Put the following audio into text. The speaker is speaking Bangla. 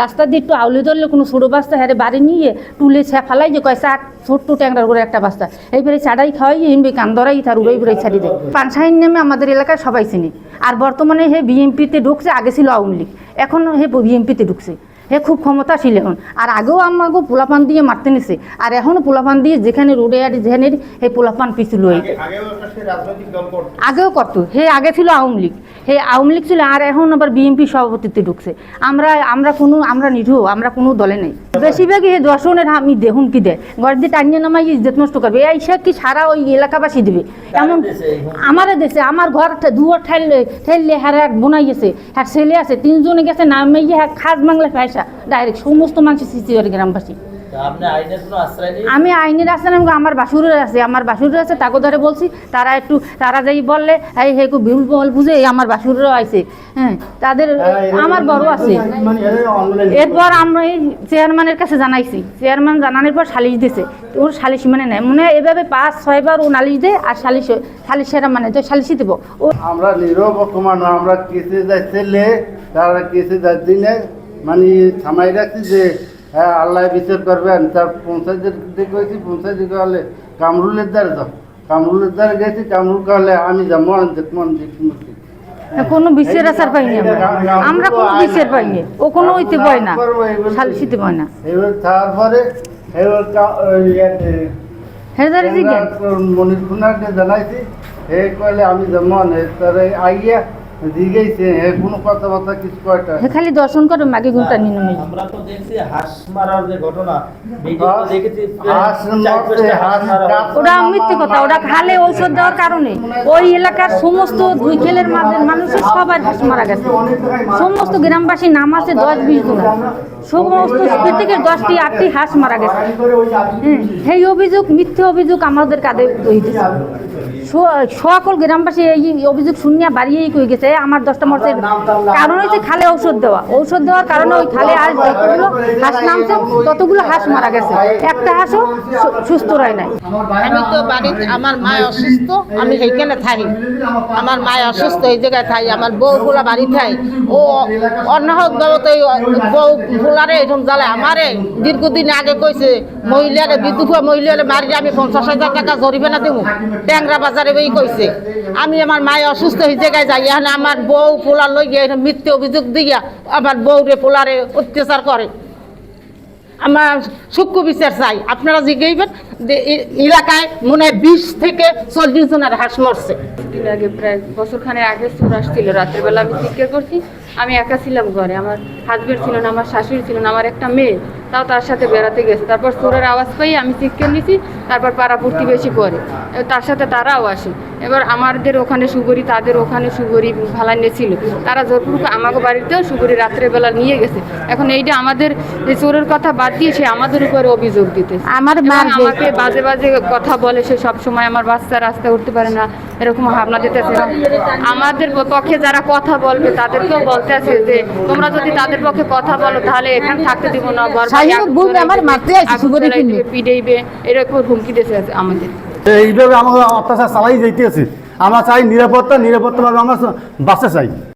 রাস্তা দিয়ে একটু আউলে ধরলে কোনো ছোটো বাস্তা হ্যাঁ বাড়ি নিয়ে টুলে ছা ফালাই যে কয় চাট ছোট্ট ট্যাংরার করে একটা বাস্তা। এইবারে চাটাই খাওয়াই এমনি কান্দরাই তার উড়াই উড়াই ছাড়ি দেয়। পানসাইন নামে আমাদের এলাকায় সবাই চিনি। আর বর্তমানে হে বিএমপিতে ঢুকছে, আগে ছিল আওয়ামী লীগ। এখন হে বিএমপিতে ঢুকছে। হে খুব ক্ষমতাশীল এখন। আর আগেও আমাকে পোলাপান দিয়ে মারতে নিছে। আর এখনও পোলাপান দিয়ে যেখানে রোডে আর যেখানে হে পোলাপান পিছু লই আগে- আগেও করতো। হে আগে ছিল আওয়ামী লীগ। হে আওয়ামী লীগ ছিল আর এখন আবার বিএনপি সভাপতিত্বে ঢুকছে। আমরা আমরা কোনো আমরা নিরীহ আমরা কোনো দলে নেই। বেশিরভাগই হে দর্শনের আমি দেহুন কি দেয়। ঘর দিয়ে টানিয়ে নামাই ইজ্জত নষ্ট করবে। এই সে কি সারা ওই এলাকাবাসী দেবে? এমন আমার দেশে আমার ঘর দুয়ার ঠাইলে ঠাইলে হ্যাঁ এক বোনাইয়েছে হ্যাঁ ছেলে আছে তিনজনে গেছে নামে গিয়ে হ্যাঁ খাস বাংলা পয়সা ডাইরেক্ট সমস্ত মানুষ সৃষ্টি করে গ্রামবাসী। তা আপনি আইনের কোনো আশ্রয় নেই? আমি আইনের আছে না আমার বাসুরের আছে আমার বাসুরের আছে তাকে ধরে বলছি তারা একটু তারা যাই বললে এই হে বিউল বল বুঝে আমার বাসুরেরও আছে হ্যাঁ তাদের আমার বড় আছে। এরপর আমরা এই চেয়ারম্যানের কাছে জানাইছি চেয়ারম্যান জানানোর পর সালিশ দিছে ওর সালিশ মানে নেয় মনে হয় এভাবে পাঁচ ছয়বার ও নালিশ দেয় আর সালিশ সালিশেরা মানে তো সালিশই দেবো। ও আমরা নীরব অকমান আমরা কেসে যাইতে লে তারা কেসে যাচ্ছি না মানে থামাই রাখছি যে হ্যাঁ আল্লাহ বিচার করবেন। তার পঞ্চায়েতের দিকে কইছি পঞ্চায়েত কহলে কামরুলের দ্বারে যাও। কামরুলের দ্বারে গেছি কামরুল কহলে আমি যাব দেখব দেখব কোনো বিচার আচার পাইনি আমরা? আমরা কোনো বিচার পাইনি ও কোনো হইতে পায় না। সালিশিতে পায় না। এবার তারপরে এবার ওই ইয়েতে হ্যাঁ জিজ্ঞেস। মনির কুনারকে জানাইছি হে কইলে আমি যাব তারে আইয়া খালি দর্শন করে ঘুমটা আমরা তো দেখছি হাঁস মারার যে ঘটনা দেখেছি মিথ্যে কথা ওটা খালে ঔষধ দেওয়ার কারণে। ওই এলাকার সমস্ত দুই খেলের মাঝে মানুষের সবার হাঁস মারা গেছে। সমস্ত গ্রামবাসী নাম আছে দশ বিশ জন। সমস্ত প্রত্যেকের দশটি, আটটি হাঁস মারা গেছে। সেই অভিযোগ, মিথ্যে অভিযোগ আমাদের কাঁধে হইতেছে সকল গ্রামবাসী এই অভিযোগ শুনিয়া বাড়িয়েই কই গেছে আমার দশটা মরছে। কারণ হচ্ছে খালে ঔষধ দেওয়া। ঔষধ দেওয়ার কারণে ওই খালে আর যতগুলো হাঁস নামছে, ততগুলো হাঁস মারা গেছে। একটা হাঁসও সুস্থ রয় নাই। আমি তো বাড়িতে, আমার মা অসুস্থ, আমি সেইখানে থাকি। আমার মা অসুস্থ, এই জায়গায় থাই আমার বউ গুলা বাড়ি থাই ও অন্য হোক বউ ফুলারে এরকম জ্বালে আমারে দীর্ঘদিন আগে কইছে, মহিলারে বিধুয়া মহিলারে আমি পঞ্চাশ হাজার টাকা দেবো। ট্যাংরা বাজারে কইছে। আমি আমার মায় অসুস্থ এই জায়গায় যাই, এখানে আমার বউ পোলার লই গিয়ে মিথ্যে অভিযোগ দিয়া আমার বউরে পোলারে অত্যাচার করে। আমার সূক্ষ্ম বিচার চাই। আপনারা এ- এলাকায় মনে হয় বিশ থেকে চল্লিশ জনের হাঁস মরছে। দিন আগে প্রায় বছরখানের আগে চোর আসছিল। রাত্রেবেলা আমি চিৎকার করছি আমি একা ছিলাম ঘরে আমার হাজবেন্ড ছিল না আমার শাশুড়ি ছিল না আমার একটা মেয়ে তাও তার সাথে বেড়াতে গেছে। তারপর চোরের আওয়াজ পাই আমি চিৎকার নিছি তারপর পাড়া প্রতিবেশী করে। এবার তার সাথে তারাও আসে। এবার আমাদের ওখানে সুগরি তাদের ওখানে সুগরি ভালান্নে ছিল। তারা জোরপুর আমাকে বাড়িতেও সুগরি রাত্রেবেলা নিয়ে গেছে। এখন এইটা আমাদের যে চোরের কথা বাদ দিয়ে সে আমাদের উপরে অভিযোগ দিতে আমার মার আমাকে বাজে বাজে কথা বলে সে সবসময় আমার বাচ্চা রাস্তায় উঠতে পারে না এরকম ভাবনা দিতেছে। আমাদের পক্ষে যারা কথা বলবে তাদেরকেও বলতে আছে যে তোমরা যদি তাদের পক্ষে কথা বলো তাহলে এখানে থাকতে দিব না। পিটাইবে। এরকম হুমকি দিয়েছে আমাদের। এইভাবে আমাদের অত্যাচার চালাই যাইতেছে। আমরা চাই নিরাপত্তা নিরাপত্তাভাবে আমরা বাসে চাই।